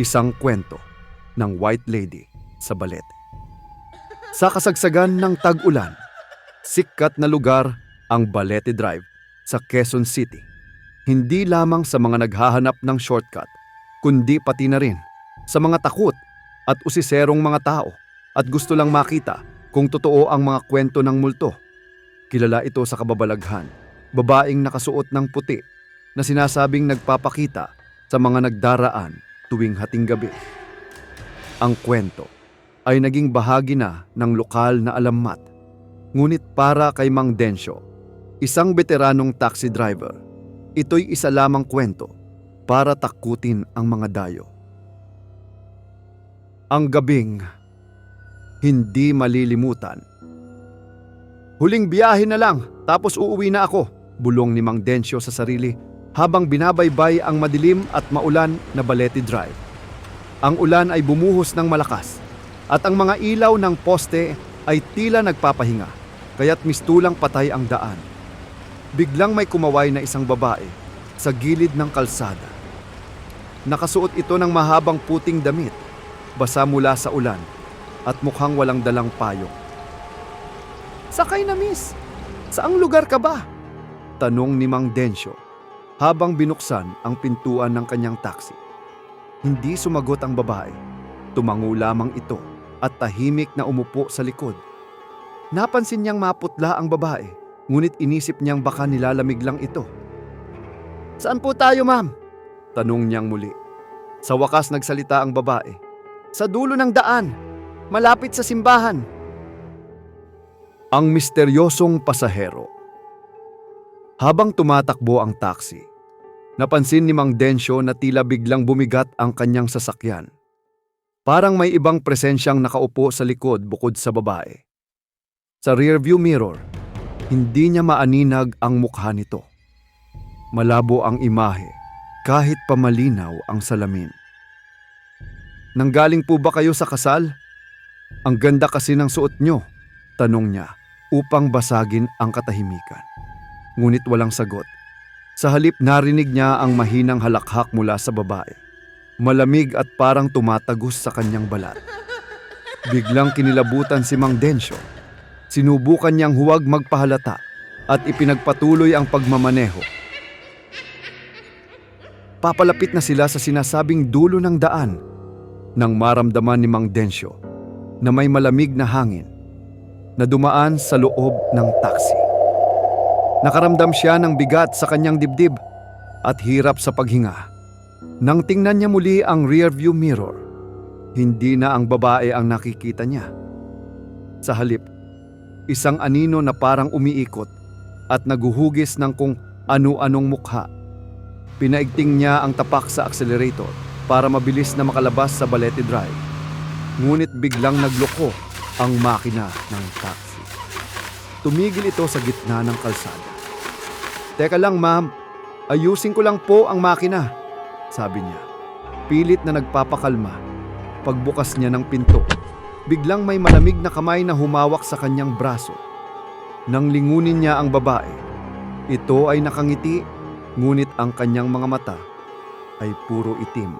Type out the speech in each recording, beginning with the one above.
Isang kwento ng White Lady sa Balete. Sa kasagsagan ng tag-ulan, sikat na lugar ang Balete Drive sa Quezon City. Hindi lamang sa mga naghahanap ng shortcut, kundi pati na rin sa mga takot at usiserong mga tao at gusto lang makita kung totoo ang mga kwento ng multo. Kilala ito sa kababalaghan, babaeng nakasuot ng puti na sinasabing nagpapakita sa mga nagdaraan tuwing hating gabi. Ang kwento ay naging bahagi na ng lokal na alamat. Ngunit para kay Mang Densyo, isang veteranong taxi driver, ito'y isa lamang kwento para takutin ang mga dayo. Ang gabing hindi malilimutan. Huling biyahe na lang, tapos uuwi na ako, bulong ni Mang Densyo sa sarili habang binabaybay ang madilim at maulan na Balete Drive. Ang ulan ay bumuhos ng malakas at ang mga ilaw ng poste ay tila nagpapahinga, kaya't mistulang patay ang daan. Biglang may kumaway na isang babae sa gilid ng kalsada. Nakasuot ito ng mahabang puting damit, basa mula sa ulan at mukhang walang dalang payong. Sakay na miss, saang lugar ka ba? Tanong ni Mang Densyo habang binuksan ang pintuan ng kanyang taxi. Hindi sumagot ang babae. Tumango lamang ito at tahimik na umupo sa likod. Napansin niyang maputla ang babae, ngunit inisip niyang baka nilalamig lang ito. Saan po tayo, ma'am? Tanong niyang muli. Sa wakas nagsalita ang babae. Sa dulo ng daan, malapit sa simbahan. Ang misteryosong pasahero. Habang tumatakbo ang taxi, napansin ni Mang Densyo na tila biglang bumigat ang kanyang sasakyan. Parang may ibang presensyang nakaupo sa likod bukod sa babae. Sa rearview mirror, hindi niya maaninag ang mukha nito. Malabo ang imahe kahit pamalinaw ang salamin. Nanggaling po ba kayo sa kasal? Ang ganda kasi ng suot nyo, tanong niya upang basagin ang katahimikan. Ngunit walang sagot. Sa halip narinig niya ang mahinang halakhak mula sa babae. Malamig at parang tumatagos sa kanyang balat. Biglang kinilabutan si Mang Densyo. Sinubukan niyang huwag magpahalata at ipinagpatuloy ang pagmamaneho. Papalapit na sila sa sinasabing dulo ng daan nang maramdaman ni Mang Densyo na may malamig na hangin na dumaan sa loob ng taxi. Nakaramdam siya ng bigat sa kanyang dibdib at hirap sa paghinga. Nang tingnan niya muli ang rearview mirror, hindi na ang babae ang nakikita niya. Sa halip, isang anino na parang umiikot at naguhugis ng kung ano-anong mukha. Pinaigting niya ang tapak sa accelerator para mabilis na makalabas sa Balete Drive. Ngunit biglang nagloko ang makina ng taxi. Tumigil ito sa gitna ng kalsada. Teka lang ma'am, ayusin ko lang po ang makina, sabi niya. Pilit na nagpapakalma. Pagbukas niya ng pinto, biglang may malamig na kamay na humawak sa kanyang braso. Nang lingunin niya ang babae, ito ay nakangiti, ngunit ang kanyang mga mata ay puro itim.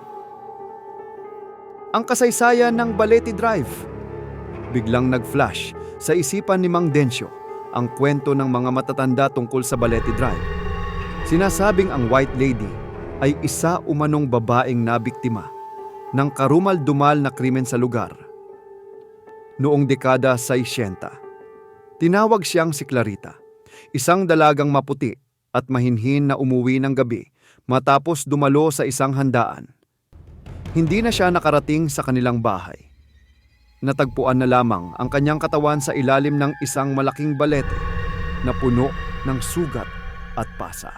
Ang kasaysayan ng Balete Drive. Biglang nag-flash sa isipan ni Mang Densyo ang kwento ng mga matatanda tungkol sa Balete Drive. Sinasabing ang White Lady ay isa umanong babaeng nabiktima ng karumal-dumal na krimen sa lugar. Noong dekada 60, tinawag siyang si Clarita, isang dalagang maputi at mahinhin na umuwi ng gabi matapos dumalo sa isang handaan. Hindi na siya nakarating sa kanilang bahay. Natagpuan na lamang ang kanyang katawan sa ilalim ng isang malaking balete na puno ng sugat at pasa.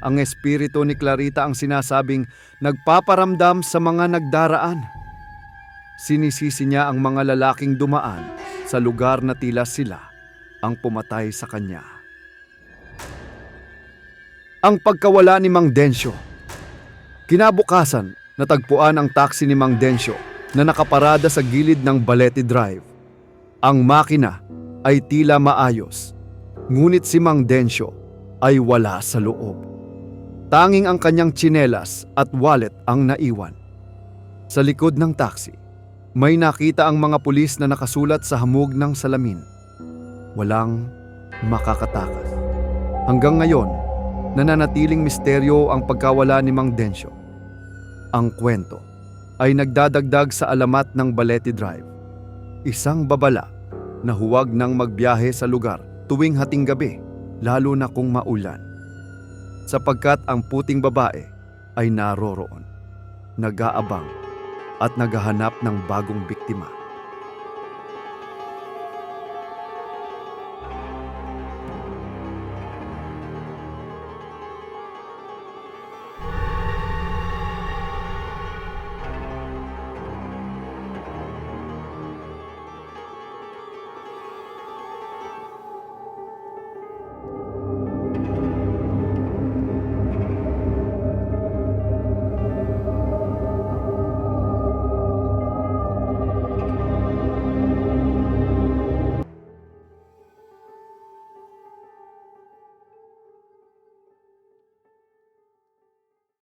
Ang espiritu ni Clarita ang sinasabing nagpaparamdam sa mga nagdaraan. Sinisisi niya ang mga lalaking dumaan sa lugar na tila sila ang pumatay sa kanya. Ang pagkawala ni Mang Densyo. Kinabukasan, natagpuan ang taxi ni Mang Densyo na nakaparada sa gilid ng Balete Drive. Ang makina ay tila maayos, ngunit si Mang Densyo ay wala sa loob. Tanging ang kanyang tsinelas at wallet ang naiwan. Sa likod ng taxi, may nakita ang mga pulis na nakasulat sa hamog ng salamin. Walang makakatakas. Hanggang ngayon, nananatiling misteryo ang pagkawala ni Mang Densyo. Ang kwento ay nagdadagdag sa alamat ng Balete Drive. Isang babala na huwag nang magbiyahe sa lugar tuwing hating gabi, lalo na kung maulan. Sapagkat ang puting babae ay naroroon, nag-aabang at naghahanap ng bagong biktima.